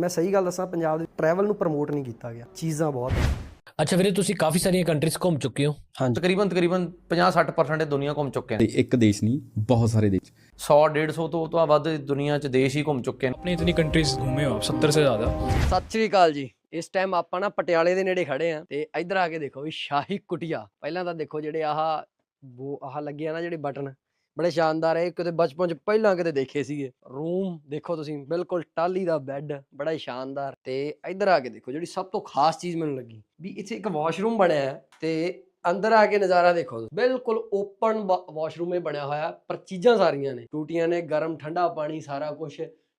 ਮੈਂ ਸਹੀ ਗੱਲ ਦੱਸਾਂ ਪੰਜਾਬ ਦੇ ਟਰੈਵਲ ਨੂੰ ਪ੍ਰਮੋਟ ਨਹੀਂ ਕੀਤਾ ਗਿਆ। ਚੀਜ਼ਾਂ ਬਹੁਤ ਹੈ ਅੱਛਾ ਵੀਰੇ ਤੁਸੀਂ ਕਾਫੀ ਸਾਰੀਆਂ ਕੰਟਰੀਜ਼ ਘੁੰਮ ਚੁੱਕੇ ਹੋ। ਹਾਂਜੀ। ਤਕਰੀਬਨ ਤਕਰੀਬਨ 50-60% ਦੁਨੀਆ ਘੁੰਮ ਚੁੱਕੇ ਨੇ। ਤੇ ਇੱਕ ਦੇਸ਼ ਨਹੀਂ ਬਹੁਤ ਸਾਰੇ ਦੇਸ਼। 100 150 ਤੋਂ ਤੋਂ ਵੱਧ ਦੁਨੀਆ 'ਚ ਦੇਸ਼ ਹੀ ਘੁੰਮ ਚੁੱਕੇ ਨੇ। ਆਪਣੀ ਇਤਨੀ ਕੰਟਰੀਜ਼ ਘੁੰਮੇ ਹੋ 70 ਸੇ ਜ਼ਿਆਦਾ। ਸਤਿ ਸ਼੍ਰੀ ਅਕਾਲ ਜੀ। ਇਸ ਟਾਈਮ ਆਪਾਂ ਨਾ ਪਟਿਆਲੇ ਦੇ ਨੇੜੇ ਖੜੇ ਆ ਤੇ ਇੱਧਰ ਆ ਕੇ ਦੇਖੋ ਵੀ ਸ਼ਾਹੀ ਕੁਟਿਆ। ਪਹਿਲਾਂ ਤਾਂ ਦੇਖੋ ਜਿਹੜੇ ਆਹ ਉਹ ਆਹ ਲੱਗੇ ਨਾ ਜਿਹੜੇ ਬਟਨ ਬੜੇ ਸ਼ਾਨਦਾਰ ਹੈ ਕਿਤੇ ਬਚਪਨ ਚ ਪਹਿਲਾਂ ਕਿਤੇ ਦੇਖੇ ਸੀਗੇ। ਰੂਮ ਦੇਖੋ ਤੁਸੀਂ, ਬਿਲਕੁਲ ਟਾਲੀ ਦਾ ਬੈੱਡ, ਬੜਾ ਹੀ ਸ਼ਾਨਦਾਰ। ਤੇ ਇੱਧਰ ਆ ਕੇ ਦੇਖੋ, ਜਿਹੜੀ ਸਭ ਤੋਂ ਖਾਸ ਚੀਜ਼ ਮੈਨੂੰ ਲੱਗੀ ਵੀ ਇੱਥੇ ਇੱਕ ਵਾਸ਼ਰੂਮ ਬਣਿਆ ਹੈ ਤੇ ਅੰਦਰ ਆ ਕੇ ਨਜ਼ਾਰਾ ਦੇਖੋ ਬਿਲਕੁਲ ਓਪਨ ਵਾਸ਼ਰੂਮ ਇਹ ਬਣਿਆ ਹੋਇਆ ਪਰ ਚੀਜ਼ਾਂ ਸਾਰੀਆਂ ਨੇ। ਟੂਟੀਆਂ ਨੇ, ਗਰਮ ਠੰਡਾ ਪਾਣੀ, ਸਾਰਾ ਕੁਝ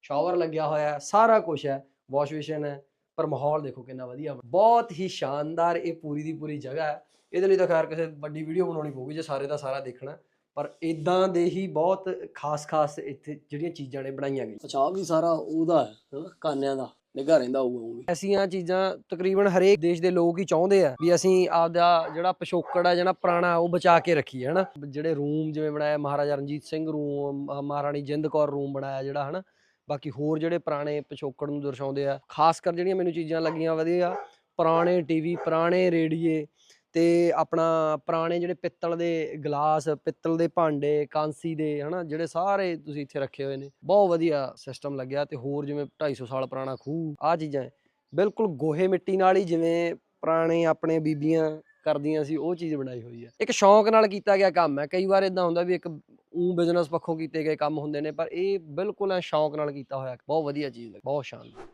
ਸ਼ਾਵਰ ਲੱਗਿਆ ਹੋਇਆ ਸਾਰਾ ਕੁਝ ਹੈ, ਵਾਸ਼ ਬੇਸਿਨ ਹੈ, ਪਰ ਮਾਹੌਲ ਦੇਖੋ ਕਿੰਨਾ ਵਧੀਆ ਬਹੁਤ ਹੀ ਸ਼ਾਨਦਾਰ ਇਹ ਪੂਰੀ ਦੀ ਪੂਰੀ ਜਗ੍ਹਾ ਹੈ। ਇਹਦੇ ਲਈ ਤਾਂ ਖੈਰ ਕਿਸੇ ਵੱਡੀ ਵੀਡੀਓ ਬਣਾਉਣੀ ਪਊਗੀ ਜੇ ਸਾਰੇ ਦਾ ਸਾਰਾ ਦੇਖਣਾ ਪਰ ਇਦਾਂ ਦੇ ਹੀ ਬਹੁਤ ਖਾਸ-ਖਾਸ ਇੱਥੇ ਜਿਹੜੀਆਂ ਚੀਜ਼ਾਂ ਨੇ ਬਣਾਈਆਂ ਗਈਆਂ। ਅੱਛਾ ਵੀ ਸਾਰਾ ਉਹਦਾ ਹੈ ਕਾਨਿਆਂ ਦਾ ਨਿਗਾ ਰਹਿੰਦਾ ਹੋਊਗਾ ਉਹ ਵੀ। ਐਸੀਆਂ ਚੀਜ਼ਾਂ ਤਕਰੀਬਨ ਹਰੇਕ ਦੇਸ਼ ਦੇ ਲੋਕ ਹੀ ਚਾਹੁੰਦੇ ਆ ਵੀ ਅਸੀਂ ਆਪਦਾ ਜਿਹੜਾ ਪਿਛੋਕੜ ਹੈ ਜਿਹੜਾ ਪੁਰਾਣਾ ਉਹ ਬਚਾ ਕੇ ਰੱਖੀਏ ਹਨਾ। ਜਿਹੜੇ ਰੂਮ ਜਿਵੇਂ ਬਣਾਇਆ ਮਹਾਰਾਜਾ ਰਣਜੀਤ ਸਿੰਘ ਰੂਮ ਮਹਾਰਾਣੀ ਜਿੰਦ ਕੌਰ ਰੂਮ ਬਣਾਇਆ ਜਿਹੜਾ ਹਨਾ। ਬਾਕੀ ਹੋਰ ਜਿਹੜੇ ਪੁਰਾਣੇ ਪਿਛੋਕੜ ਨੂੰ ਦਰਸਾਉਂਦੇ ਆ ਖਾਸ ਕਰ ਜਿਹੜੀਆਂ ਮੈਨੂੰ ਚੀਜ਼ਾਂ ਲੱਗੀਆਂ ਵਧੀਆ ਪੁਰਾਣੇ ਟੀਵੀ ਪੁਰਾਣੇ ਰੇਡੀਏ ਤੇ ਆਪਣਾ ਪੁਰਾਣੇ ਜਿਹੜੇ ਪਿੱਤਲ ਦੇ ਗਲਾਸ, ਪਿੱਤਲ ਦੇ ਭਾਂਡੇ, ਕਾਂਸੀ ਦੇ, ਹਨਾ, ਜਿਹੜੇ ਸਾਰੇ ਤੁਸੀਂ ਇੱਥੇ ਰੱਖੇ ਹੋਏ ਨੇ, ਬਹੁਤ ਵਧੀਆ ਸਿਸਟਮ ਲੱਗਿਆ ਤੇ ਹੋਰ ਜਿਵੇਂ 250 ਸਾਲ ਪੁਰਾਣਾ ਖੂਹ ਆ ਚੀਜ਼ਾਂ ਹੈ। ਬਿਲਕੁਲ ਗੋਹੇ ਮਿੱਟੀ ਨਾਲ ਹੀ ਜਿਵੇਂ ਪੁਰਾਣੇ ਆਪਣੇ ਬੀਬੀਆਂ ਕਰਦੀਆਂ ਸੀ, ਉਹ ਚੀਜ਼ ਬਣਾਈ ਹੋਈ ਹੈ ਇੱਕ ਸ਼ੌਂਕ ਨਾਲ ਕੀਤਾ ਗਿਆ ਕੰਮ ਹੈ। ਕਈ ਵਾਰ ਇਦਾਂ ਹੁੰਦਾ ਵੀ ਇੱਕ ਉਹ ਬਿਜ਼ਨਸ ਪੱਖੋਂ ਕੀਤੇ ਗਏ ਕੰਮ ਹੁੰਦੇ ਨੇ, ਪਰ ਇਹ ਬਿਲਕੁਲ ਐ ਸ਼ੌਂਕ ਨਾਲ ਕੀਤਾ ਹੋਇਆ, ਬਹੁਤ ਵਧੀਆ ਚੀਜ਼ ਹੈ, ਬਹੁਤ ਸ਼ਾਨਦਾਰ।